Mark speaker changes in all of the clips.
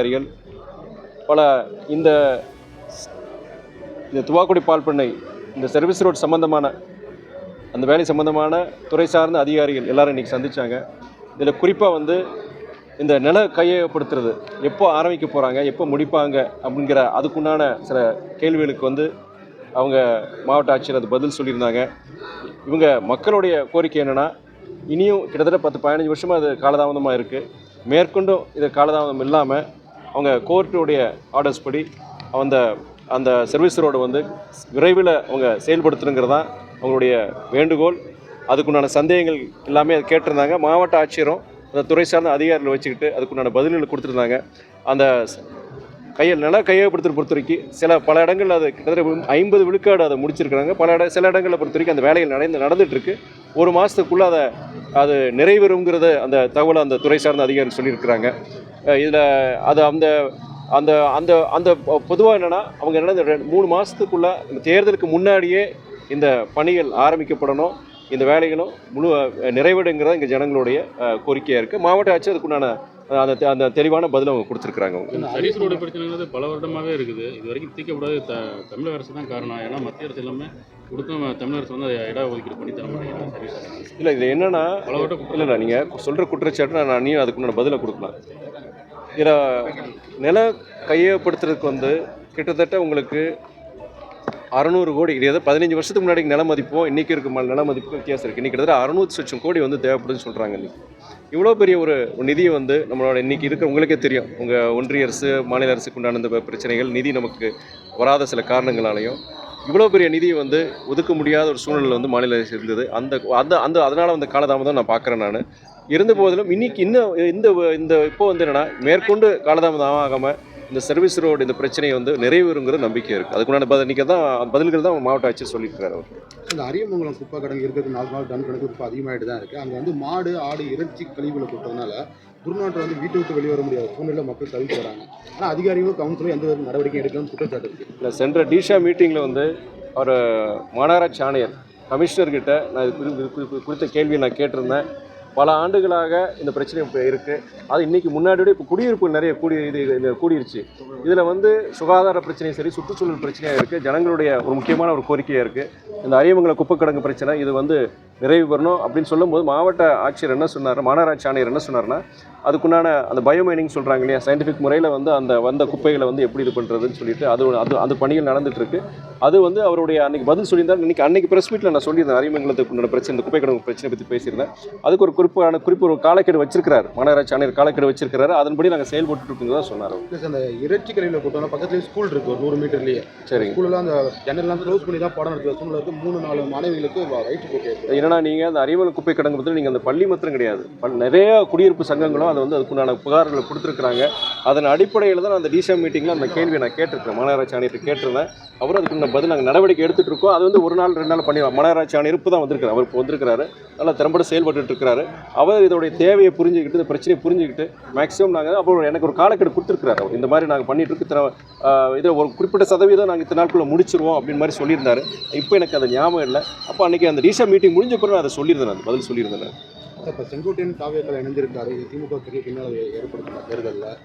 Speaker 1: அதிகாரிகள் பல இந்த இந்த துவாக்குடி பால் பண்ணை இந்த சர்வீஸ் ரோட் சம்பந்தமான அந்த வேலை சம்பந்தமான துறை சார்ந்த அதிகாரிகள் எல்லாரும் இன்றைக்கி சந்தித்தாங்க இதில் குறிப்பாக வந்து இந்த நில கையகப்படுத்துறது எப்போ ஆரம்பிக்க போகிறாங்க எப்போ முடிப்பாங்க அப்படிங்கிற அதுக்குண்டான சில கேள்விகளுக்கு வந்து அவங்க மாவட்ட ஆட்சியர் அது பதில் சொல்லியிருந்தாங்க. இவங்க மக்களுடைய கோரிக்கை என்னென்னா இனியும் கிட்டத்தட்ட பத்து பதினஞ்சு வருஷமாக அது காலதாமதமாக இருக்குது மேற்கொண்டும் இது காலதாமதம் இல்லாமல் அவங்க கோர்ட்டுடைய ஆர்டர்ஸ் படி அந்த அந்த சர்வீஸ் ரோடு வந்து விரைவில் அவங்க செயல்படுத்தணுங்கிறது தான் அவங்களுடைய வேண்டுகோள். அதுக்குண்டான சந்தேகங்கள் எல்லாமே அது கேட்டிருந்தாங்க. மாவட்ட ஆட்சியரும் அந்த துறை சார்ந்த அதிகாரிகள் வச்சுக்கிட்டு அதுக்குண்டான பதில்களை கொடுத்துருந்தாங்க. அந்த கையில் நில கையகப்படுத்துகிற பொறுத்த வரைக்கும் சில பல இடங்களில் அது கிட்டத்தட்ட ஐம்பது விழுக்காடு அதை முடிச்சிருக்கிறாங்க. பல இட சில இடங்களில் பொறுத்த வரைக்கும் அந்த வேலைகள் நடந்து நடந்துகிட்ருக்கு ஒரு மாதத்துக்குள்ளே அதை அது நிறைவேறுங்கிறத அந்த தகவலை அந்த துறை சார்ந்த அதிகாரி சொல்லியிருக்கிறாங்க. இதில் அது அந்த அந்த அந்த அந்த பொதுவாக என்னென்னா அவங்க என்ன இந்த ரெண்டு- மூணு மாதத்துக்குள்ளே இந்த தேர்தலுக்கு முன்னாடியே இந்த பணிகள் ஆரம்பிக்கப்படணும். இந்த வேலைகளும் முழு நிறைவேடுங்கிறது இங்கே ஜனங்களுடைய கோரிக்கையாக இருக்குது மாவட்ட ஆட்சி அதுக்குண்டான அந்த தெ- அந்த தெளிவான பதிலை அவங்க கொடுத்துருக்குறாங்க அவங்க.
Speaker 2: இந்த சர்வீஸ் ரோடு பிரச்சனைங்கிறது பல வருடமாகவே இருக்குது. இது வரைக்கும் தீர்க்கப்படாத த தமிழக அரசு தான் காரணம். ஏன்னா மத்திய அரசு எல்லாமே கொடுத்தும் தமிழக அரசு வந்து அதை இட ஒதுக்கீடு பண்ணி தர மாட்டேங்கிறாங்க
Speaker 1: இல்லை இது என்னன்னா
Speaker 2: பல வருடம்
Speaker 1: இல்லை இல்லை நீங்கள் சொல்கிற குற்றச்சாட்டு நான் நீயும் அதுக்குண்டான பதிலை கொடுக்கலாம். இதில் நில கையகப்படுத்துறதுக்கு வந்து கிட்டத்தட்ட உங்களுக்கு அறநூறு கோடி இது பதினஞ்சு வருஷத்துக்கு முன்னாடி நில மதிப்பும் இன்றைக்கி இருக்க நில மதிப்புக்கும் வித்தியாசம் இருக்குது இன்றைக்கி கிட்டத்தட்ட அறுநூறு லட்சம் கோடி வந்து தேவைப்படுதுன்னு சொல்கிறாங்க இன்றைக்கி இவ்வளோ பெரிய ஒரு நிதியை வந்து நம்மளோட இன்றைக்கி இருக்கிற உங்களுக்கே தெரியும். உங்கள் ஒன்றிய அரசு மாநில அரசுக்கு உண்டான இந்த பிரச்சனைகள் நிதி நமக்கு வராத சில காரணங்களாலையும் இவ்வளோ பெரிய நிதியை வந்து ஒதுக்க முடியாத ஒரு சூழ்நிலை வந்து மாநில அரசு இருந்தது. அந்த அந்த அந்த அதனால் அந்த காலதாமதம் நான் பார்க்குறேன் நான். இருந்த போதிலும் இன்னைக்கு இன்னும் இந்த இந்த இப்போ வந்து என்னென்னா மேற்கொண்டு காலதாமதம் ஆகாமல் இந்த சர்வீஸ் ரோடு இந்த பிரச்சனையை வந்து நிறைவேறுங்கிற நம்பிக்கை இருக்குது அதுக்குண்டான பதில் இன்றைக்கி தான் பதில்கள் தான் மாவட்ட ஆட்சியர் சொல்லியிருக்காரு அவர்.
Speaker 3: இந்த அரியமங்கலம் குப்பை கிடங்கு இருக்கிறது நாலு நாள் டன் கணக்கு குப்பை அதிகமாகிட்டு தான் இருக்குது அங்கே வந்து மாடு ஆடு இறைச்சி கழிவுகளை கொட்டதுனால துர்நாற்றம் வந்து வீட்டை விட்டு வெளியே வர முடியாத சூழ்நிலை மக்கள் தவிர்த்து வராங்க. ஆனால் அதிகாரிகளும் கவுன்சிலும் எந்த ஒரு நடவடிக்கை எடுக்கலன்னு குற்றச்சாட்டு இருக்குது
Speaker 1: இல்லை சென்ற டிஷா மீட்டிங்கில் வந்து அவர் மாநகராட்சி ஆணையர் கமிஷனர்கிட்ட நான் இது குறி- இது குறி- குறித்த கேள்வியை நான் கேட்டிருந்தேன். பல ஆண்டுகளாக இந்த பிரச்சனை இப்போ இருக்குது அது இன்றைக்கி முன்னாடி விட இப்போ குடியிருப்பு நிறைய கூடி இது இது கூடிருச்சு. இதில் வந்து சுகாதார பிரச்சனையும் சரி சுற்றுச்சூழல் பிரச்சனையாக இருக்குது ஜனங்களுடைய ஒரு முக்கியமான ஒரு கோரிக்கையாக இருக்குது இந்த அரியமங்கல குப்பக்கிடங்கு பிரச்சனை இது வந்து நிறைவு பெறணும் அப்படின்னு சொல்லும்போது மாவட்ட ஆட்சியர் என்ன சொன்னார் மாநகராட்சி ஆணையர் என்ன சொன்னார்னா அதுக்குண்டான அந்த பயோமைனிங் சொல்கிறாங்க இல்லையா? சயின்டிஃபிக் முறையில் வந்து அந்த வந்த குப்பைகளை வந்து எப்படி இது பண்ணுறதுன்னு சொல்லிட்டு அது அது அது பணிகள் நடந்துட்டு இருக்கு அது வந்து அவருடைய அன்னைக்கு பதில் சொல்லியிருந்தார். இன்னைக்கு அன்னைக்கு பிரஸ் மீட்டில் நான் சொல்லியிருந்தேன். அரியமங்கலத்துக்கு உண்டான பிரச்சனை இந்த குப்பை கிடங்கு பிரச்சனை பற்றி பேசியிருந்தேன். அதுக்கு ஒரு குறிப்பான குறிப்பு ஒரு காலக்கெடு வச்சிருக்கிறார். மாநகராட்சி ஆணையர் காலக்கெடு வச்சிருக்கிறாரு. அதன்படி நாங்கள் செயல்பட்டு இருக்கோம் சொன்னார்
Speaker 3: அந்த இறைச்சி கழிவுகளை கொட்டோம்னா பக்கத்துலேயே ஸ்கூல் இருக்குது ஒரு நூறு மீட்டர்லேயே
Speaker 1: சரிங்க.
Speaker 3: ஸ்கூலெலாம் அந்த ஜன்னல்லாம் க்ளோஸ் பண்ணி தான் பாடம் நடத்துகிற சூழ்நிலை இருக்குது மூணு நாலு மாணவிகளுக்கு போக்கு ஏற்படும்
Speaker 1: என்னன்னா நீங்கள் அந்த அறிவல் குப்பை கிடங்கு பற்றி நீங்கள் அந்த பள்ளி மாத்திரம் கிடையாது. நிறைய குடியிருப்பு சங்கங்களும் அதை வந்து அதுக்குண்டான புகார்களை கொடுத்துருக்குறாங்க. அதன் அடிப்படையில் தான் அந்த டிசிஎம் மீட்டிங்கில் அந்த கேள்வியை நான் கேட்டிருக்கேன் மாநகராட்சி ஆணையத்தை கேட்டிருந்தேன். அவர் அதுக்கு பதில் நாங்கள் நடவடிக்கை எடுத்துகிட்டு இருக்கோம். அது வந்து ஒரு நாள் ரெண்டு நாள் பண்ணி மாநகராட்சி ஆணையர் இப்போ தான் வந்திருக்காரு அவர் இப்போ வந்திருக்கிறாரு. நல்லா திறம்பட செயல்பட்டு இருக்கிறாரு. அவர் இதோடைய தேவையை புரிஞ்சுக்கிட்டு இந்த பிரச்சனையை புரிஞ்சுக்கிட்டு மேக்ஸிமம் நாங்கள் அப்புறம் எனக்கு ஒரு காலக்கெடு கொடுத்துருக்காரு அவர். இந்த மாதிரி நாங்கள் பண்ணிட்டு இருக்கு இதில் இதை ஒரு குறிப்பிட்ட சதவீதம் நாங்கள் இத்தனை நாட்குள்ளே முடிச்சிருவோம் அப்படின்னு மாதிரி சொல்லியிருந்தாரு. இப்போ எனக்கு அது ஞாபகம் இல்லை. அப்போ அன்றைக்கி அந்த டிசா மீட்டிங் முடிஞ்ச பிறகு நான் அதை சொல்லியிருந்தேன். நான் பதில் சொல்லியிருந்தேன்.
Speaker 3: இப்போ செங்கோட்டையன் காவியத்தில் இணைஞ்சிருக்காரு. திமுக பெரிய பின்னால் ஏற்படுத்தின தேர்தலில்.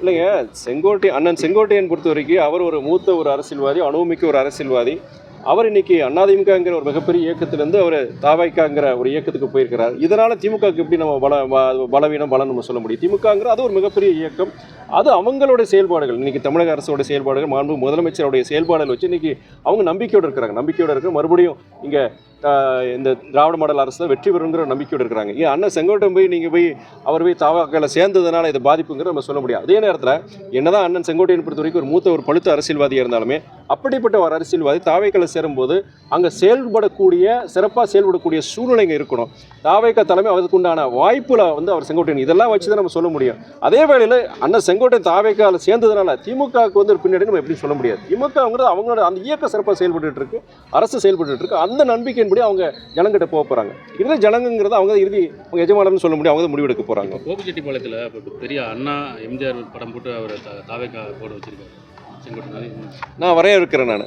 Speaker 1: இல்லைங்க செங்கோட்டை அண்ணன் செங்கோட்டையன் பொறுத்த வரைக்கும் அவர் ஒரு மூத்த ஒரு அரசியல்வாதி அனுபவமிக்க ஒரு அரசியல்வாதி. அவர் இன்னைக்கு அதிமுகங்கிற ஒரு மிகப்பெரிய இயக்கத்திலேருந்து அவர் தாவாய்க்காங்கிற ஒரு இயக்கத்துக்கு போயிருக்கிறார். இதனால் திமுகவுக்கு எப்படி நம்ம பல பலவீனம் பலம் நம்ம சொல்ல முடியும்? திமுகங்கிற அது ஒரு மிகப்பெரிய இயக்கம். அது அவங்களோட செயல்பாடுகள். இன்றைக்கி தமிழக அரசோட செயல்பாடுகள் மாண்பு முதலமைச்சருடைய செயல்பாடுகள் வச்சு இன்றைக்கி அவங்க நம்பிக்கையோடு இருக்கிறாங்க. நம்பிக்கையோடு இருக்க. மறுபடியும் இங்கே இந்த திராவிட மாடல் அரசு தான் வெற்றி பெறுங்கிற நம்பிக்கையோடு இருக்கிறாங்க. ஏன் அண்ணன் செங்கோட்டன் போய் நீங்கள் போய் அவர் போய் தாவாக்களை சேர்ந்ததுனால இது பாதிப்புங்கிற நம்ம சொல்ல முடியாது. அதே நேரத்தில் என்னதான் அண்ணன் செங்கோட்டையன் பொறுத்த வரைக்கும் ஒரு மூத்த ஒரு பழுத்த அரசியல்வாதியாக இருந்தாலுமே அப்படிப்பட்ட ஒரு அரசியல்வாதி தாவைக்களை சேரும்போது அங்கே செயல்படக்கூடிய சிறப்பாக செயல்படக்கூடிய சூழ்நிலைங்க இருக்கணும். தாவைக்க தலைமை அதுக்குண்டான வாய்ப்புல வந்து அவர் செங்கோட்டையன் இதெல்லாம் வச்சு தான் நம்ம சொல்ல முடியும். அதே வேளையில் அண்ணன் செங்கோட்டையன் தாவைக்கால சேர்ந்ததுனால திமுகவுக்கு வந்து ஒரு பின்னாடி நம்ம எப்படி சொல்ல முடியாது. திமுகங்கிறது அவங்களோட அந்த இயக்கம் சிறப்பாக செயல்பட்டு இருக்கு அரசு செயல்பட்டு இருக்கு அந்த நம்பிக்கையின்படி அவங்க ஜனங்கிட்ட போக போகிறாங்க இதில் ஜனங்கிறது அவங்க இறுதி அவங்க எஜமானர்னு சொல்ல முடியும் அவங்க தான் முடிவெடுக்க போகிறாங்க
Speaker 2: கோபிச்செட்டிப்பாளையத்தில் பெரிய அண்ணா எம்ஜிஆர் படம் போட்டு அவர் தாவேக்கா போட வச்சிருக்காரு.
Speaker 1: நான் வரைய இருக்கிறேன் நான்.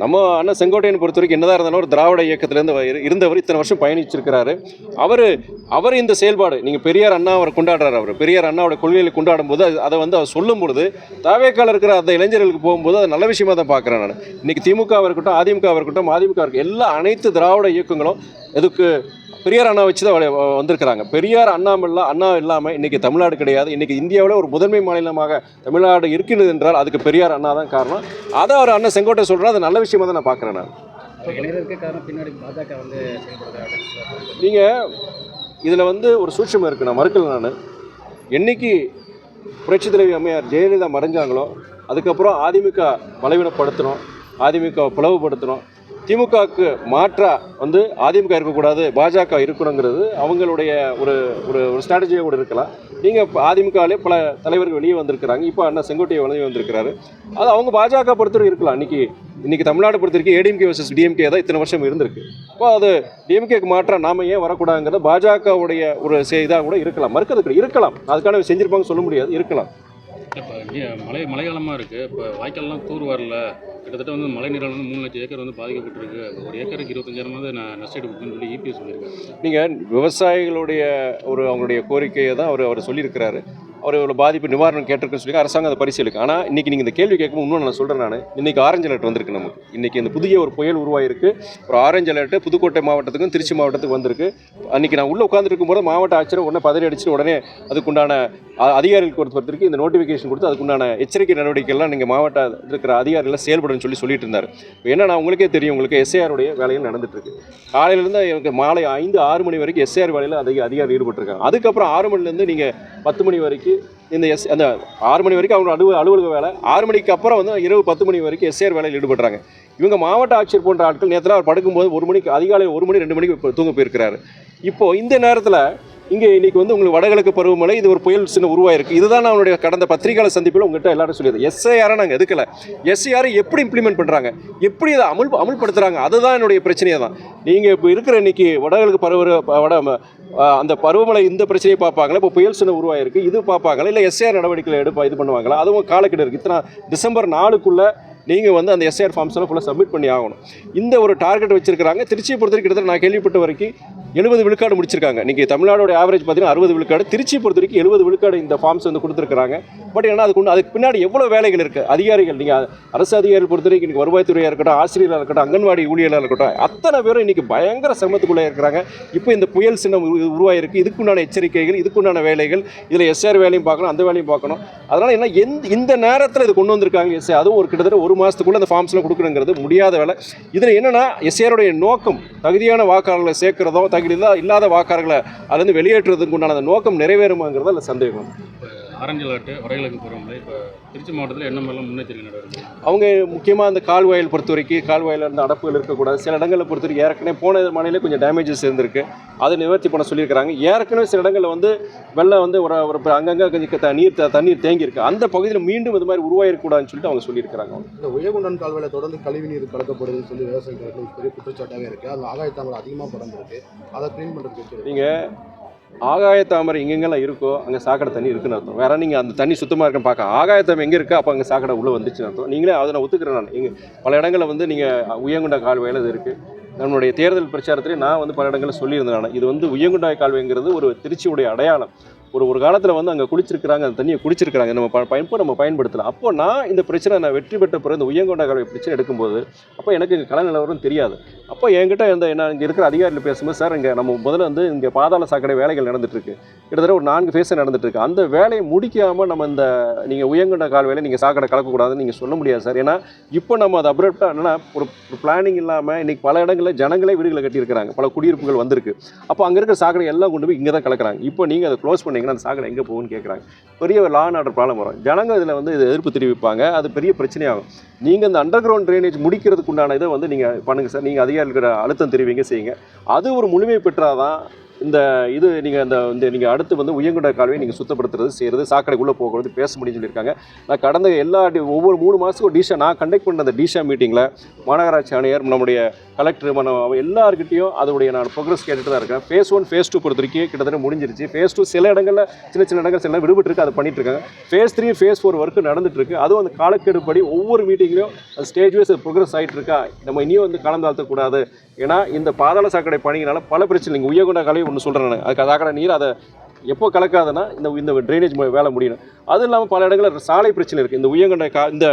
Speaker 1: நம்ம அண்ணன் செங்கோட்டையன் பொறுத்த வரைக்கும் என்னதான் இருந்தாலும் ஒரு திராவிட இயக்கத்திலேருந்து இருந்தவர் இத்தனை வருஷம் பயணிச்சிருக்கிறாரு. அவர் அவர் இந்த செயல்பாடு நீங்கள் பெரியார் அண்ணா அவர் கொண்டாடுறாரு அவர். பெரியார் அண்ணாவோட கொள்கைகளை கொண்டாடும் போது அதை வந்து அவர் சொல்லும் பொழுது தாவேக்கால இருக்கிற அந்த இளைஞர்களுக்கு போகும்போது அது நல்ல விஷயமா தான் பார்க்குறேன் நான். இன்றைக்கி திமுக இருக்கட்டும் அதிமுக இருக்கட்டும் அதிமுக இருக்கட்டும் எல்லா அனைத்து திராவிட இயக்கங்களும் இதுக்கு பெரியார் அண்ணா வச்சு தான் வந்திருக்கிறாங்க. பெரியார் அண்ணாமில்லா அண்ணா இல்லாமல் இன்னைக்கு தமிழ்நாடு கிடையாது. இன்னைக்கு இந்தியாவில் ஒரு முதன்மை மாநிலமாக தமிழ்நாடு இருக்கிறது என்றால் அதுக்கு பெரியார் அண்ணா தான் காரணம். அதை அவர் அண்ணன் செங்கோட்டை சொல்கிறேன் அது நல்ல விஷயமா தான் நான் பார்க்குறேன் நான். நீங்கள் இதில் வந்து ஒரு சூட்சம் இருக்குது நான் மறுக்கல நான். என்னைக்கு புரட்சித் தலைவி அம்மையார் ஜெயலலிதா மறைஞ்சாங்களோ அதுக்கப்புறம் அதிமுக பலவீனப்படுத்தணும் அதிமுக பிளவுபடுத்தணும் திமுகவுக்கு மாற்றாக வந்து அதிமுக இருக்கக்கூடாது பாஜக இருக்கணுங்கிறது அவங்களுடைய ஒரு ஒரு ஒரு ஸ்ட்ராட்டஜியாக கூட இருக்கலாம். நீங்கள் இப்போ அதிமுகவிலே பல தலைவர்கள் வெளியே வந்திருக்கிறாங்க. இப்போ அண்ணா செங்கோட்டையை வெளியே வந்திருக்கிறாரு. அது அவங்க பாஜக பொறுத்தவரை இருக்கலாம். இன்றைக்கி இன்றைக்கி தமிழ்நாடு பொறுத்த வரைக்கும் ஏடிஎம்கே வர்சஸ் டிஎம்கே தான் இத்தனை வருஷம் இருந்திருக்கு. இப்போ அது டிஎம்கேக்கு மாற்றம் நாம ஏன் வரக்கூடாதுங்கிறது பாஜகவுடைய ஒரு இதாக கூட இருக்கலாம். மறுக்கிறதுக்கு இருக்கலாம். அதுக்கான செஞ்சுருப்பாங்க சொல்ல முடியாது. இருக்கலாம்.
Speaker 2: இப்போ இங்கே மழை மழைக்காலமாக இருக்குது இப்போ வாய்க்கால்லாம் தூர் வரல. கிட்டத்தட்ட வந்து மழை நீரால் வந்து மூணு லட்சம் ஏக்கர் வந்து பாதிக்கப்பட்டிருக்கு. ஒரு ஏக்கருக்கு இருபத்தஞ்சாயிரமாவது நான் நஷ்டம் கொடுக்குன்னு சொல்லி இபிஎஸ் சொல்லியிருக்கேன்
Speaker 1: நீங்கள் விவசாயிகளுடைய ஒரு அவங்களுடைய கோரிக்கையை தான் அவர் அவர் சொல்லியிருக்கிறாரு. அவர் இவ்வளோ பாதிப்பு நிவாரணம் கேட்டிருக்குன்னு சொல்லி அரசாங்கம் அதை பரிசீலிக்கும். ஆனால் இன்றைக்கி நீங்கள் இந்த கேள்வி கேட்கும்போது இன்னும் நான் சொல்கிறேன் நான். இன்றைக்கி ஆரஞ்சு அலர்ட் வந்திருக்கு நமக்கு. இன்றைக்கி இந்த புதிய ஒரு புயல் உருவாயிருக்கு. ஒரு ஆரஞ்சு அலர்ட் புதுக்கோட்டை மாவட்டத்துக்கும் திருச்சி மாவட்டத்துக்கும் வந்திருக்கு. அன்றைக்கி நான் உள்ளே உட்காந்துருக்கும் போது மாவட்ட ஆட்சியர் உடனே பதறி அடிச்சு உடனே அதுக்குண்டான அதிகாரிகள் அதிகாரிகளுக்கு பொறுத்தவரைக்கும் இந்த நோட்டிஃபிகேஷன் கொடுத்து அதுக்குண்டான எச்சரிக்கை நடவடிக்கைகள்லாம் நீங்கள் மாவட்ட இருக்கிற அதிகாரிகள் செயல்படும் சொல்லி சொல்லிட்டு இருந்தார். இப்போ என்னன்னா உங்களுக்கே தெரியும் உங்களுக்கு எஸ்ஏஆருடைய வேலைகள் நடந்துட்டுருக்கு. காலையிலேருந்து எனக்கு மாலை ஐந்து ஆறு மணி வரைக்கும் எஸ்ஏஆர் வேலையில் அதிக அதிகாரி ஈடுபட்டிருக்காங்க. அதுக்கப்புறம் ஆறு மணிலேருந்து நீங்கள் பத்து மணி வரைக்கும் இந்த எஸ் அந்த ஆறு மணி வரைக்கும் அவங்க அலுவ அலுவலக வேலை. ஆறு மணிக்கு அப்புறம் வந்து இரவு பத்து மணி வரைக்கும் எஸ்ஏஆர் வேலையில் ஈடுபடுறாங்க. இவங்க மாவட்ட ஆட்சியர் போன்ற ஆட்கள் நேரத்தில் அவர் படுக்கும்போது ஒரு மணிக்கு அதிகாலையில் ஒரு மணி ரெண்டு மணிக்கு தூங்க போயிருக்கிறாரு. இப்போது இந்த நேரத்தில் இங்கே இன்னைக்கு வந்து உங்களுக்கு வடகிழக்கு பருவமழை இது ஒரு புயல் சின்ன உருவாயிருக்கு. இதுதான் நான் அவனுடைய கடந்த பத்திரிகையாளர் சந்திப்பில் உங்கள்கிட்ட எல்லாரும் சொல்லியது. எஸ்ஐஆரை நாங்கள் எதுக்கல? எஸ்ஐஆரை எப்படி இம்ப்ளிமெண்ட் பண்ணுறாங்க எப்படி அதை அமல் அமல்படுத்துகிறாங்க அதுதான் என்னுடைய பிரச்சனையே தான். நீங்கள் இப்போ இருக்கிற இன்னைக்கு வடகிழக்கு பருவ வட அந்த பருவமழை இந்த பிரச்சனையை பார்ப்பாங்களா? இப்போ புயல் சின்ன உருவாயிருக்கு. இது பார்ப்பாங்களா? இல்லை எஸ்ஐஆர் நடவடிக்கைகள் எடுப்பா இது பண்ணுவாங்களா? அதுவும் காலக்கெடு இருக்குது இத்தனை டிசம்பர் நாலுக்குள்ளே நீங்கள் வந்து அந்த எஸ்ஐஆர் ஃபார்ம்ஸ் எல்லாம் ஃபுல்லாக சப்மிட் பண்ணி ஆகணும். இந்த ஒரு டார்கெட் வச்சுருக்கிறாங்க. திருச்சியை பொறுத்தவரைக்கும் கிட்டத்தட்ட நான் கேள்விப்பட்ட வரைக்கும் எழுபது விழுக்காடு முடிச்சிருக்காங்க. நீங்கள் தமிழ்நாடோட ஆவரேஜ் பார்த்தீங்கன்னா அறுபது விழுக்காடு. திருச்சி பொறுத்த வரைக்கும் எழுபது விழுக்காடு இந்த ஃபார்ம்ஸ் வந்து கொடுத்துருக்காங்க பட் ஏன்னா அதுக்கு ஒன்று அதுக்கு பின்னாடி எவ்வளோ வேலைகள் இருக்குது அதிகாரிகள் நீங்கள் அரசு அதிகாரிகள் பொறுத்த வரைக்கும் இன்றைக்கி வருவாய்த்துறையாக இருக்கட்டும் ஆசிரியராக இருக்கட்டும் அங்கன்வாடி ஊழியராக இருக்கட்டும் அத்தனை பேரும் இன்றைக்கி பயங்கர சிரமத்துக்குள்ளே இருக்கிறாங்க. இப்போ இந்த புயல் சின்னம் உரு- உருவாயிருக்கு. இதுக்குண்டான எச்சரிக்கைகள் இதுக்குண்டான வேலைகள் இதில் எஸ்ஆர் வேலையும் பார்க்கணும் அந்த வேலையும் பார்க்கணும். அதனால் என்ன எந்த இந்த நேரத்தில் இது கொண்டு வந்திருக்காங்க எஸ் அதுவும் ஒரு கிட்டத்தட்ட ஒரு மாதத்துக்குள்ளே அந்த ஃபார்ம்ஸ்லாம் கொடுக்கணுங்கிறது முடியாத வேலை. இதில் என்னென்னா எஸ்ஆருடைய நோக்கம் தகுதியான வாக்காளர்களை சேர்க்கிறதோ தகுதி இல்லாத வாக்காளர்களை அதுலேருந்து வெளியேற்றுறதுக்கு உண்டான அந்த நோக்கம் நிறைவேறுமாங்கிறது அதில் சந்தேகம்.
Speaker 2: ஆரஞ்சு அலர்ட்டு வடகிழக்கு பருவமழை இப்போ திருச்சி மாவட்டத்தில் என்ன மாதிரிலாம் முன்னெச்சரிக்கை நடவடிக்கை
Speaker 1: அவங்க முக்கியமாக அந்த கால்வாயில் பொறுத்த வரைக்கும் கால்வாயில் இருந்த அடப்புகள் இருக்கக்கூடாது. சில இடங்களில் பொறுத்த வரைக்கும் ஏற்கனவே போன மழையிலே கொஞ்சம் டேமேஜஸ் இருந்திருக்கு அதை நிவர்த்தி பண்ண சொல்லியிருக்கிறாங்க. ஏற்கனவே சில இடங்களில் வந்து வெள்ளம் வந்து ஒரு ஒரு அங்கங்கே கொஞ்சம் நீர் த- தண்ணீர் தேங்கி இருக்கு அந்த பகுதியில் மீண்டும் இது மாதிரி உருவாயிருக்கூடாதுன்னு சொல்லிட்டு அவங்க சொல்லியிருக்கிறாங்க.
Speaker 3: இந்த உயகுண்டன் கால்வாயில தொடர்ந்து கழிவு நீர் கலக்கப்படுதுன்னு சொல்லி விவசாயிகள் ஒரு பெரிய குற்றச்சாட்டாகவே இருக்கு. அது ஆகாய தாமரை அதிகமாக பறந்துருக்கு அதை க்ளீன் பண்ணுறதுக்கு
Speaker 1: நீங்கள் ஆகாய தாமரை எங்கெங்கெல்லாம் இருக்கோ அங்கே சாக்கடை தண்ணி இருக்குன்னு அர்த்தம். வேற நீங்கள் அந்த தண்ணி சுத்தமாக இருக்குன்னு பார்க்க ஆகாய தாமரை எங்கே இருக்கோ அப்போ அங்கே சாக்கடை உள்ளே வந்துச்சுன்னு அர்த்தம். நீங்களே அதை நான் ஒத்துக்கிறேன் நான். எங்கள் பல இடங்களில் வந்து நீங்கள் உயங்குண்டா கால்வாயில் இது இருக்குது நம்மளுடைய தேர்தல் பிரச்சாரத்திலே நான் வந்து பல இடங்களில் சொல்லியிருந்தேன் நான். இது வந்து உயங்குண்டாய் கால்வாய்ங்கிறது ஒரு திருச்சியுடைய அடையாளம். ஒரு ஒரு காலத்தில் வந்து அங்கே குளிச்சிருக்கிறாங்க அந்த தண்ணியை குடிச்சிருக்கிறாங்க. நம்ம ப- பயன்போ நம்ம பயன்படுத்தலாம். அப்போ நான் இந்த பிரச்சனை நான் வெற்றி பெற்ற பிறகு இந்த உயங்கொண்ட கால்வாய் பிரச்சனை எடுக்கும்போது அப்போ எனக்கு இங்கே கல நிலவரம் தெரியாது. அப்போ என்கிட்ட இந்த என்ன இங்கே இருக்கிற அதிகாரிகள் பேசும்போது சார் இங்கே நம்ம முதல்ல வந்து இங்கே பாதாள சாக்கடை வேலைகள் நடந்துட்டுருக்கு. கிட்டத்தட்ட ஒரு நான்கு ஃபேஸை நடந்துட்டுருக்கு. அந்த வேலையை முடிக்காமல் நம்ம இந்த நீங்கள் உயங்கொண்ட கால்வாயில் நீங்கள் சாக்கடை கலக்கக்கூடாதுன்னு நீங்கள் சொல்ல முடியாது சார். ஏன்னா இப்போ நம்ம அதை அப்ரப்டாக என்னென்னா ஒரு பிளானிங் இல்லாமல் இன்றைக்கி பல இடங்களில் ஜனங்களே வீடுகளை கட்டியிருக்கிறாங்க. பல குடியிருப்புகள் வந்திருக்கு. அப்போ அங்கே இருக்கிற சாக்கடை எல்லாம் கொண்டு போய் இங்கே தான் கலக்கிறாங்க. இப்போ நீங்கள் அதை க்ளோஸ் பண்ணி பண்ணீங்கன்னா அந்த சாக்கடை எங்கே போகும்னு கேட்குறாங்க பெரிய ஒரு லா அண்ட் ஆர்டர் ப்ராப்ளம் வரும். ஜனங்க இதில் வந்து இது எதிர்ப்பு தெரிவிப்பாங்க. அது பெரிய பிரச்சனையாகும். நீங்கள் இந்த அண்டர் கிரவுண்ட் ட்ரைனேஜ் முடிக்கிறதுக்கு உண்டான இதை வந்து நீங்கள் பண்ணுங்கள் சார். நீங்கள் அதிகாரிகளுக்கு அழுத்தம் தெரிவிங்க செய்யுங்க. அது ஒரு முழுமை பெற்றால் தான் இந்த இது நீங்கள் அந்த இந்த நீங்கள் அடுத்து வந்து உயர்குண்ட கால்வாயை நீங்கள் சுத்தப்படுத்துறது செய்கிறது சாக்கடைக்குள்ளே போகிறது பேச முடியும்னு சொல்லியிருக்காங்க. நான் கடந்த எல்லா ஒவ்வொரு மூணு மாதத்துக்கும் டிஷா நான் கண்டக்ட் பண்ண அந்த டிஷா மீட்டிங்கில் மாநகராட்சி ஆணையர் நம்முடைய கலெக்டர் மன எல்லாருக்கிட்டையும் அதோடைய நான் ப்ரோக்ரஸ் கேட்டுட்டு தான் இருக்கேன். ஃபேஸ் ஒன் ஃபேஸ் டூ பொறுத்த வரைக்கும் கிட்டத்தட்ட முடிஞ்சிருச்சு. ஃபேஸ் டூ சில இடங்களில் சின்ன சின்ன இடங்கள் சில விடுபட்டு இருக்கு அதை பண்ணிட்டு இருக்காங்க. Phase three phase four work நடந்துட்டு இருக்கு. அதுவும் அந்த காலக்கெடுப்படி ஒவ்வொரு மீட்டிங்லையும் ஸ்டேஜ் வைஸ் ப்ரோக்ரஸ் ஆகிட்டு இருக்கா? நம்ம இனியும் வந்து காலம் தாழ்த்தக்கூடாது ஏன்னா இந்த பாதாள சாக்கடை பணியினால பல பிரச்சனை நீங்கள் உயர்கொண்ட கலை ஒன்று சொல்கிறேன் நான். அதுக்கு சாக்கடை நீர் அதை எப்போ கலக்காதுன்னா இந்த இந்த ட்ரைனேஜ் வேலை முடியணும். அதுவும் இல்லாமல் பல இடங்களில் சாலை பிரச்சனை இருக்குது இந்த உயங்கண்ட கா இந்த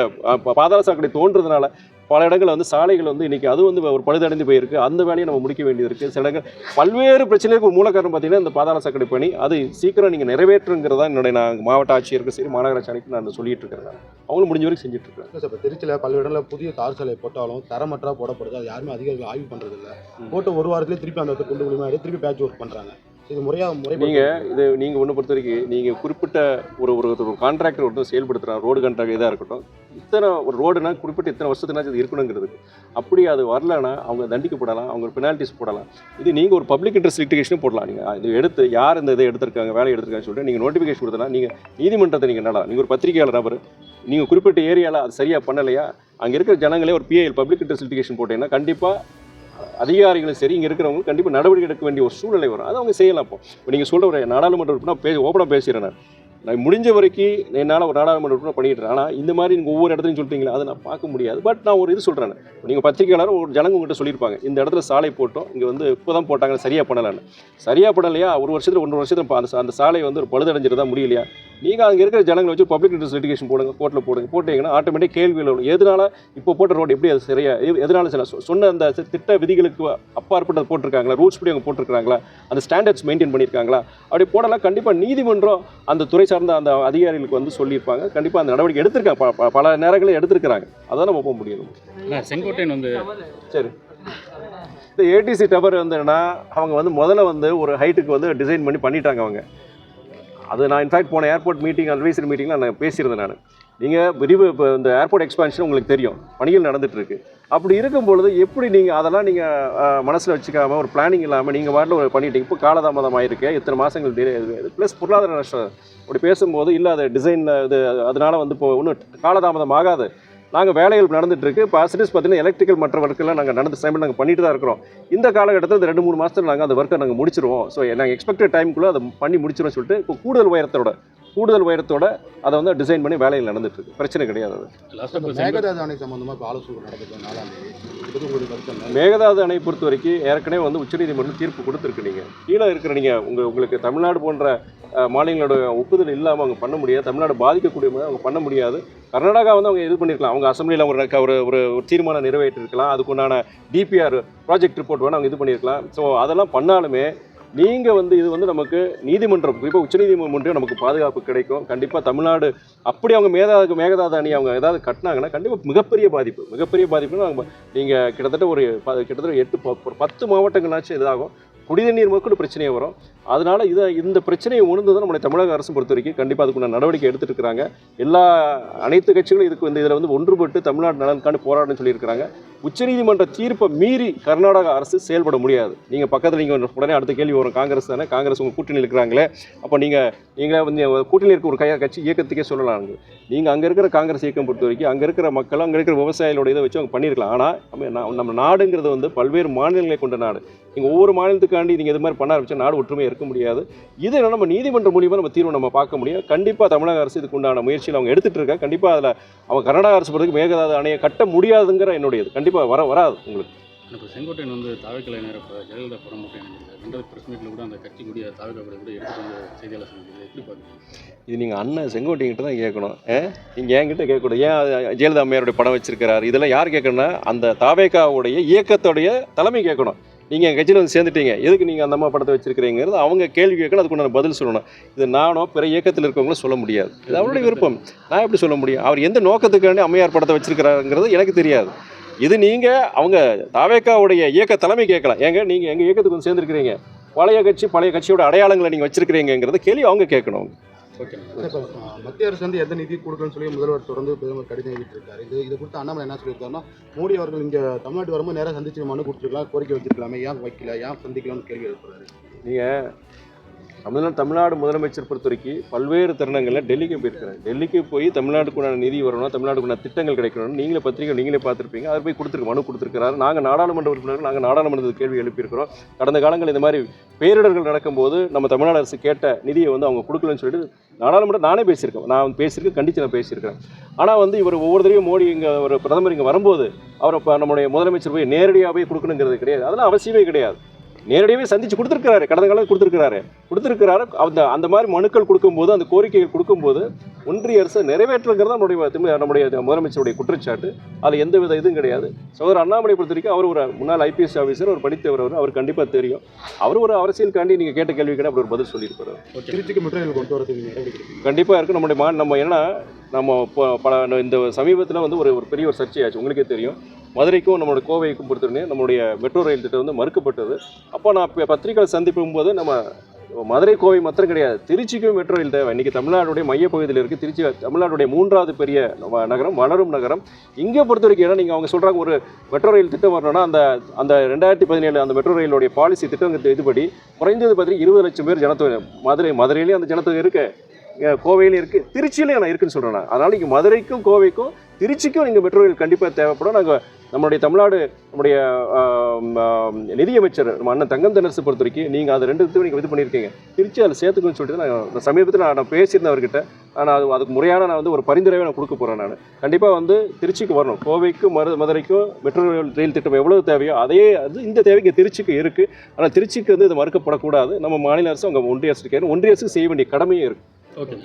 Speaker 1: பாதாள சாக்கடை தோன்றதுனால பல இடங்களில் வந்து சாலைகள் வந்து இன்றைக்கி அது வந்து ஒரு பழுதடைந்து போயிருக்கு. அந்த வேலையை நம்ம முடிக்க வேண்டியது இருக்குது சில இடங்கள் பல்வேறு பிரச்சனைகளுக்கு ஒரு மூல காரணம் பார்த்தீங்கன்னா இந்த பாதாள சாக்கடை பணி. அது சீக்கிரம் நீங்கள் நிறைவேற்றுங்கிறதா என்னுடைய நான் மாவட்ட ஆட்சியருக்கு சரி மாநகராட்சி ஆணைக்கு நான் சொல்லிட்டு இருக்கிறேன். அவங்களும் முடிஞ்ச வரைக்கும் செஞ்சுட்டு இருக்காங்க
Speaker 3: சார் இப்போ திருச்சியில் பல்வேறு இடங்களில் புதிய தார் சாலை போட்டாலும் தரமற்றா போடப்படுது. அது யாருமே அதிகாரிகள் ஆய்வு பண்ணுறது இல்லை. போட்டு ஒரு வாரத்திலே திருப்பி அந்த இடத்துக்கு கொண்டு முடியுமா திருப்பி பேட்ச் ஒர்க் பண்ணுறாங்க இது முறையாக முறை
Speaker 1: நீங்க இது நீங்கள் ஒன்று பொறுத்த வரைக்கும் நீங்கள் குறிப்பிட்ட ஒரு ஒரு ஒரு கான்ட்ராக்டர் ஒருத்தர் செயல்படுத்துகிறார் ரோடு கான்ட்ராக்ட் இதாக இருக்கட்டும். இத்தனை ஒரு ரோடுனா குறிப்பிட்ட இத்தனை வருஷத்துனாச்சும் அது இருக்கணுங்கிறது அப்படி அது வரலன்னா அவங்க தண்டிக்கப்படலாம் அவங்க பெனால்ட்டிஸ் போடலாம். இது நீங்கள் ஒரு பப்ளிக் இன்ட்ரெஸ்ட் லிட்டிகேஷனும் போடலாம். நீங்கள் இது எடுத்து யார் இந்த இதை எடுத்திருக்காங்க வேலையை எடுத்திருக்காங்கன்னு சொல்லிட்டு நீங்கள் நோட்டிஃபிகேஷன் கொடுத்தனா நீங்கள் நீதிமன்றத்தை நீங்கள் நடலாம் நீங்கள் ஒரு பத்திரிகையாளர் நபர் நீங்கள் குறிப்பிட்ட ஏரியாவில் அது சரியாக பண்ணலையா? அங்கே இருக்கிற ஜனங்களே ஒரு பிஐஎல் பப்ளிக் இன்ட்ரெஸ்ட் லிட்டிகேஷன் போட்டீங்கன்னா கண்டிப்பாக அதிகாரிகளும் சரி இங்கே இருக்கிறவங்க கண்டிப்பாக நடவடிக்கை எடுக்க வேண்டிய ஒரு சூழ்நிலை வரும். அதை அவங்க செய்யலாம் இப்போ. இப்போ நீங்கள் சொல்கிற ஒரு நாடாளுமன்ற உறுப்பினர் பே ஓப்பனாக பேசுகிறேன் நான் முடிஞ்ச வரைக்கும் என்னால் ஒரு நாடாளுமன்ற உறுப்பினர் பண்ணிட்டு ஆனால் இந்த மாதிரி நீங்கள் ஒவ்வொரு இடத்துலையும் சொல்லிட்டீங்களா அதை நான் பார்க்க முடியாது. பட் நான் ஒரு இது சொல்கிறேன் நீங்கள் பத்திரிகையாளர் ஒரு ஜனங்க உங்கள்கிட்ட சொல்லியிருப்பாங்க. இந்த இடத்துல சாலை போட்டோம் இங்கே வந்து இப்போ தான் போட்டாங்க சரியாக பண்ணலான்னு. சரியாக பண்ணலையா? ஒரு வருஷத்தில் ஒன்று வருஷத்தில் அந்த அந்த சாலை வந்து ஒரு பழுதடைஞ்சிருந்தா முடியலையா? நீங்கள் அங்கே இருக்கிற ஜனங்களை வச்சு பப்ளிக் இன்ட்ரெஸ்ட் லிட்டிகேஷன் போடுங்க கோர்ட்டில் போடுங்க. போட்டீங்கன்னா ஆட்டோமேட்டிக் கேள்விகள் வரும் எதனால இப்போ போட்ட ரோடு எப்படி அது சரியா எதனால சில சொ- சொன்ன அந்த திட்ட விதிகளுக்கு அப்பாற்பட்டது போட்டிருக்காங்களா? ரூல்ஸ் படி அவங்க போட்டிருக்காங்களா அந்த ஸ்டாண்டர்ட்ஸ் மெயின்டைன் பண்ணியிருக்காங்களா? அப்படி போடலாம். கண்டிப்பாக நீதிமன்றம் அந்த துறை சார்ந்த அந்த அதிகாரிகளுக்கு வந்து சொல்லியிருப்பாங்க. கண்டிப்பாக அந்த நடவடிக்கை எடுத்திருக்காங்க பல நேரங்களில் எடுத்திருக்கிறாங்க. அதான் நம்ம போக முடியும்.
Speaker 2: செங்கோட்டையன் வந்து
Speaker 1: சரி. இந்த ஏடிசி டவர் வந்துன்னா அவங்க வந்து முதல்ல வந்து ஒரு ஹைட்டுக்கு வந்து டிசைன் பண்ணி பண்ணிட்டாங்க அவங்க. அது நான் இன்ஃபேக்ட் போன ஏர்போர்ட் மீட்டிங் அட்வைசரி மீட்டிங்கில் நான் பேசியிருந்தேன் நான். நீங்கள் விரிவு இப்போ இந்த ஏர்போர்ட் எக்ஸ்பான்ஷன் உங்களுக்கு தெரியும். பணிகள் நடந்துட்டு இருக்கு. அப்படி இருக்கும் பொழுது எப்படி நீங்கள் அதெல்லாம் நீங்கள் மனசில் வச்சுக்காமல் ஒரு பிளானிங் இல்லாமல் நீங்கள் வாட்டில் ஒரு பண்ணிட்டீங்க. இப்போ காலதாமதம் ஆயிருக்கு இத்தனை மாதங்கள் டிலே ப்ளஸ் பொருளாதார நஷ்டம். அப்படி பேசும்போது இல்லை அது டிசைனில் இது அதனால் வந்து இப்போ ஒன்றும் காலதாமதம் ஆகாது நாங்கள் வேலைகள் நடந்துட்டுருக்கு. இப்போ அசிடிஸ் பார்த்தீங்கன்னா எலக்ட்ரிக்கல் மற்ற ஒர்க்கெல்லாம் நாங்கள் நடந்த டைமில் நாங்கள் பண்ணிட்டு தான் இருக்கிறோம். இந்த காலகட்டத்தில் இந்த ரெண்டு மூணு மாதத்தில் நாங்கள் அந்த ஒர்க்கை நாங்கள் முடிச்சிருவோம். ஸோ நாங்கள் எக்ஸ்பெக்டட் டைமுக்குள்ளே அதை பண்ணி முடிச்சிடும் சொல்லிட்டு இப்போ கூடுதல் உயரத்தோட கூடுதல் உயரத்தோட அதை வந்து டிசைன் பண்ணி வேலைகள் நடந்துட்டு இருக்கு பிரச்சனை கிடையாது அது.
Speaker 3: மேகதாது அணை சம்பந்தமாக ஆலோசனை நடக்குது?
Speaker 1: மேகதாது அணை பொறுத்த வரைக்கும் ஏற்கனவே வந்து உச்சநீதிமன்றம் தீர்ப்பு கொடுத்துருக்கு நீங்கள் கீழே இருக்கிற நீங்கள் உங்கள் உங்களுக்கு தமிழ்நாடு போன்ற மாநிலங்களோட ஒப்புதல் இல்லாமல் அவங்க பண்ண முடியாது. தமிழ்நாடு பாதிக்கக்கூடிய மாதிரி அவங்க பண்ண முடியாது. கர்நாடகா வந்து அவங்க இது பண்ணியிருக்கலாம் அவங்க அசம்பிளியில் ஒரு ஒரு ஒரு ஒரு தீர்மானம் நிறைவேற்றிருக்கலாம். அதுக்குண்டான டிபிஆர் ப்ராஜெக்ட் ரிப்போர்ட் வேணும் அவங்க இது பண்ணியிருக்கலாம் ஸோ அதெல்லாம் பண்ணாலுமே நீங்கள் வந்து இது வந்து நமக்கு நீதிமன்றம் குறிப்பாக உச்சநீதிமன்றம் நமக்கு பாதுகாப்பு கிடைக்கும். கண்டிப்பாக தமிழ்நாடு அப்படி அவங்க மேதாவுக்கு மேகதாத அணி அவங்க ஏதாவது கட்டினாங்கன்னா கண்டிப்பாக மிகப்பெரிய பாதிப்பு. மிகப்பெரிய பாதிப்புன்னு அவங்க நீங்கள் கிட்டத்தட்ட ஒரு கிட்டத்தட்ட எட்டு ப- ஒரு பத்து மாவட்டங்களாச்சும் இதாகும். குடிநீர் மக்கள் பிரச்சனையே வரும். அதனால் இதை இந்த பிரச்சனையை உணர்ந்து தான் நம்முடைய தமிழக அரசு பொறுத்த வரைக்கும் கண்டிப்பாக அதுக்குள்ள நடவடிக்கை எடுத்துட்டு எல்லா அனைத்து கட்சிகளும் இதுக்கு வந்து இதில் வந்து ஒன்றுபட்டு தமிழ்நாடு நலனுக்கான போராடணும்னு சொல்லியிருக்கிறாங்க. உச்சநீதிமன்ற தீர்ப்பை மீறி கர்நாடக அரசு செயல்பட முடியாது. நீங்கள் பக்கத்தில் நீங்கள் உடனே அடுத்த கேள்வி வரும். காங்கிரஸ் தானே? காங்கிரஸ் உங்கள் கூட்டணி இருக்கிறாங்களே? அப்போ நீங்கள் நீங்களே வந்து கூட்டணி இருக்க ஒரு கையா கட்சி இயக்கத்துக்கே சொல்லலாம் நீங்கள் அங்கே இருக்கிற காங்கிரஸ் இயக்கம் பொறுத்த வரைக்கும் அங்கே இருக்கிற மக்கள் அங்கே இருக்கிற விவசாயிகளோட இதை வச்சு அவங்க பண்ணியிருக்கலாம். ஆனால் நம்ம நம்ம நாடுங்கிறது வந்து பல்வேறு மாநிலங்களை கொண்ட நாடு. நீங்கள் ஒவ்வொரு மாநிலத்துக்காண்டி நீங்கள் இது மாதிரி பண்ண ஆரம்பிச்சா நாடு ஒற்றுமையாக இருக்க முடியாது. இது நம்ம நீதிமன்றம் மூலியமாக நம்ம தீர்வு நம்ம பார்க்க முடியும். கண்டிப்பாக தமிழக அரசு இதுக்கு உண்டான முயற்சியில் அவங்க எடுத்துகிட்டு இருக்காங்க. கண்டிப்பாக அதில் அவங்க கர்நாடக அரசு பொறுத்தவரைக்கும் மேகதாது அணையை கட்ட முடியாதுங்கிற என்னுடையது. கண்டிப்பாக வர வராது உங்களுக்கு.
Speaker 2: இப்போ செங்கோட்டையன் வந்து தாவக்கலை நேரம் இப்போ ஜெயலலிதா படம் போட்டேன் ரெண்டாவது பிரஸ் மீட்டில் கூட அந்த கட்சி கூடிய தாவக்கா கூட எடுத்துட்டு வந்து செய்தியாளர் சந்திக்கிறது. எப்படி பார்க்குறீங்க?
Speaker 1: இது நீங்கள் அண்ணன் செங்கோட்டையங்கிட்ட தான் கேட்கணும். நீங்கள் என்கிட்ட கேட்கக்கூடாது. ஏன் ஜெயலலிதா அம்மையாருடைய படம் வச்சிருக்கிறாரு? இதெல்லாம் யார் கேட்கணும்னா அந்த தாவேக்காவுடைய இயக்கத்துடைய தலைமை கேட்கணும். நீங்கள் எங்கள் கட்சியில் வந்து சேர்ந்துட்டீங்க. எதுக்கு நீங்கள் அந்த அம்மா படத்தை வச்சிருக்கிறீங்கிறது அவங்க கேள்வி கேட்கணும். அதுக்கு நான் பதில் சொல்லணும். இது நானோ பிற இயக்கத்தில் இருக்கவங்களும் சொல்ல முடியாது. இது அவருடைய விருப்பம். நான் எப்படி சொல்ல முடியும்? அவர் எந்த நோக்கத்துக்காண்டி அம்மையார் படத்தை வச்சிருக்கிறாருங்கிறது எனக்கு தெரியாது. இது நீங்கள் அவங்க தாவேக்காவுடைய இயக்க தலைமை கேட்கலாம். ஏங்க நீங்கள் எங்கள் இயக்கத்துக்கு வந்து சேர்ந்துருக்கிறீங்க? பழைய கட்சி பழைய கட்சியோட அடையாளங்களை நீங்கள் வச்சிருக்கிறீங்கிறத கேள்வி அவங்க கேட்கணும்.
Speaker 2: ஓகே.
Speaker 3: மத்திய அரசு வந்து எந்த நிதி கொடுக்கணும்னு சொல்லி முதல்வர் தொடர்ந்து பிரதமர் கடிதம் எழுதிட்டு இது இது குறித்து அண்ணாமலை என்ன சொல்லியிருக்காருன்னா மோடி அவர்கள் இங்கே தமிழ்நாட்டு வரும்போது நேராக சந்திச்சு மனு கொடுத்துருக்கலாம் கோரிக்கை வச்சிருக்கலாமே ஏன் வைக்கல ஏன் சந்திக்கலாம்னு கேள்வி எழுப்புறாரு.
Speaker 1: நீங்கள் தமிழ்நாடு தமிழ்நாடு முதலமைச்சர் பொறுத்த வரைக்கும் பல்வேறு தருணங்களில் டெல்லிக்கு போயிருக்கிறேன். டெல்லிக்கு போய் தமிழ்நாட்டுக்குண்டான நிதி வரணும் தமிழ்நாட்டுக்குண்டான திட்டங்கள் கிடைக்கணும் நீங்களே பத்திரிகை நீங்களே பார்த்துருப்பீங்க. அதை போய் கொடுத்துருக்கு மனு கொடுத்துருக்கிறாரு. நாங்கள் நாடாளுமன்ற உறுப்பினர்கள் நாங்கள் நாடாளுமன்றத்தில் கேள்வி எழுப்பியிருக்கிறோம். கடந்த காலங்கள் இந்த மாதிரி பேரிடர்கள் நடக்கும்போது நம்ம தமிழ்நாடு அரசு கேட்ட நிதியை வந்து அவங்க கொடுக்கலன்னு சொல்லிட்டு நாடாளுமன்றம் நானே பேசியிருக்கேன். நான் வந்து பேசியிருக்கேன் கண்டித்து நான் பேசியிருக்கிறேன். ஆனால் வந்து இவர் ஒவ்வொரு தடவையும் மோடி இங்கே ஒரு பிரதமர் இங்கே வரும்போது அவர் இப்போ நம்முடைய முதலமைச்சர் போய் நேரடியாக போய் கொடுக்கணுங்கிறது கிடையாது. அதெல்லாம் அவசியமே கிடையாது. நேரடியாகவே சந்திச்சு கொடுத்துருக்காரு கடந்த காலம் கொடுத்துருக்காரு கொடுத்துருக்கிறாரு. அந்த அந்த மாதிரி மனுக்கள் கொடுக்கும்போது அந்த கோரிக்கைகள் கொடுக்கும்போது ஒன்றிய அரசு நிறைவேற்றுங்கிறது நம்முடைய நம்முடைய முதலமைச்சருடைய குற்றச்சாட்டு. அதில் எந்த வித இதுவும் கிடையாது. சகோதரர் அண்ணாமலை பொறுத்த வரைக்கும் அவர் ஒரு முன்னாள் ஐபிஎஸ் ஆஃபீஸர் ஒரு படித்தவர் அவர் அவர் கண்டிப்பாக தெரியும். அவர் ஒரு அரசியல்காண்டி நீங்கள் கேட்ட கேள்விக்கான அப்படி ஒரு பதில் சொல்லியிருப்பாரு.
Speaker 3: திருச்சிக்கு மெட்ரோயில் கொண்டு வரதுக்கு.
Speaker 1: கண்டிப்பாக இருக்குது நம்முடைய மா நம்ம என்னன்னா நம்ம இப்போ பல இந்த சமீபத்தில் வந்து ஒரு ஒரு பெரிய ஒரு சர்ச்சையாச்சு உங்களுக்கே தெரியும். மதுரைக்கும் நம்மளோட கோவைக்கும் பொறுத்தவரை நம்மளுடைய மெட்ரோ ரயில் திட்டம் வந்து மறுக்கப்பட்டது. அப்போ நான் இப்போ பத்திரிகை சந்திப்பும் போது நம்ம மதுரை கோவை மாத்திரம் கிடையாது. திருச்சிக்கும் மெட்ரோ ரயில் தேவை. இன்றைக்கி தமிழ்நாடுடைய மையப்பகுதியில் இருக்குது திருச்சி தமிழ்நாடுடைய மூன்றாவது பெரிய நகரம் வளரும் நகரம். இங்கே பொறுத்த வரைக்கும் ஏன்னா நீங்கள் அவங்க சொல்கிறாங்க ஒரு மெட்ரோ ரயில் திட்டம் வரணும்னா அந்த அந்த ரெண்டாயிரத்தி பதினேழு அந்த மெட்ரோ ரயிலுடைய பாலிசி திட்டம் இதுபடி குறைந்தது பார்த்தீங்கன்னா இருபது லட்சம் பேர் ஜனத்தொகை மதுரை மதுரையிலேயும் அந்த ஜனத்தொகை இருக்குது கோவையிலையும் இருக்குது திருச்சியிலையும் நான் இருக்குன்னு சொல்கிறேன் நான். அதனால் இங்கே மதுரைக்கும் கோவைக்கும் திருச்சிக்கும் நீங்கள் மெட்ரோ ரயில் கண்டிப்பாக தேவைப்படும். நாங்கள் நம்மளுடைய தமிழ்நாடு நம்முடைய நிதியமைச்சர் நம்ம அண்ணன் தங்கம் தென்னரசு பொறுத்த வரைக்கும் நீங்கள் அது ரெண்டு நீங்கள் இது பண்ணியிருக்கீங்க. திருச்சி அதில் சேர்த்துக்கணும்னு சொல்லிட்டு நான் சமீபத்தில் நான் பேசியிருந்தேன் அவர்கிட்ட. ஆனால் அது அதுக்கு முறையான நான் வந்து ஒரு பரிந்துரையை நான் கொடுக்க போகிறேன் நான். கண்டிப்பாக வந்து திருச்சிக்கு வரணும். கோவைக்கும் மரு மதுரைக்கும் மெட்ரோ ரயில் திட்டம் எவ்வளோ தேவையோ அதே அது இந்த தேவைக்கு திருச்சிக்கு இருக்குது ஆனால் திருச்சிக்கு வந்து இது மறுக்கப்படக்கூடாது. நம்ம மாநில அரசு அவங்க ஒன்றிய அரசு ஒன்றிய அரசு செய்ய வேண்டிய கடமையும் இருக்குது
Speaker 2: ஓகே.